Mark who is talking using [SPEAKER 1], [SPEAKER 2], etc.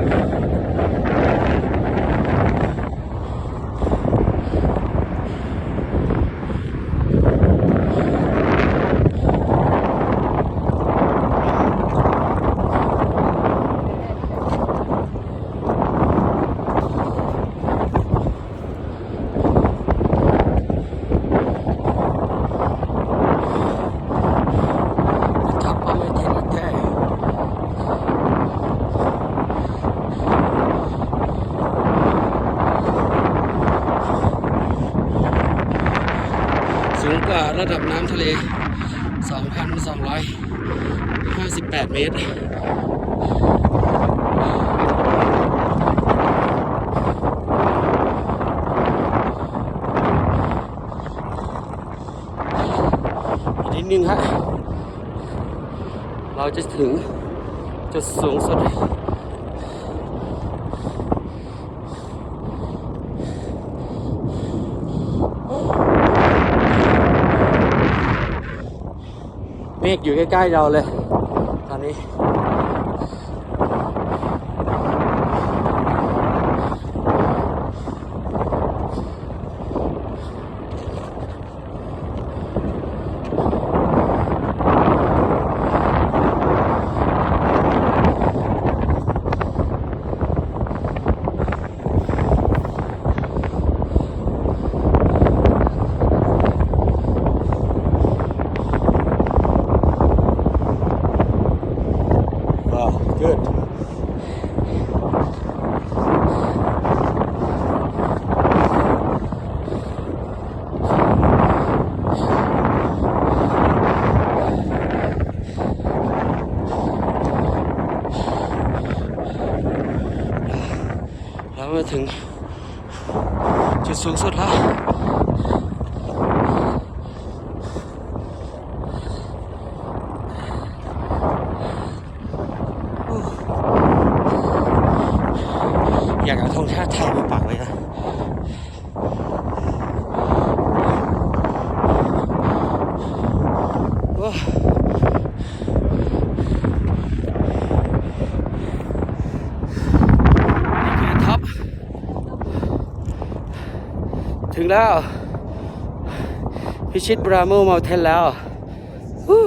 [SPEAKER 1] Thank you. ระดับน้ำทะเล 2,258 เมตรนิดนึงฮะ เราจะถึงจุดสูงสุด เมฆอยู่ใกล้ๆเราเลย ตอนนี้ Wow, good. Wow. แล้วมาถึงจุดสูงสุดแล้ว อยากเอาธงชาติไทยมาปักไว้นะนี่คือท็อปถึงแล้ว พิชิตบราโมเมลเทนแล้วฮู้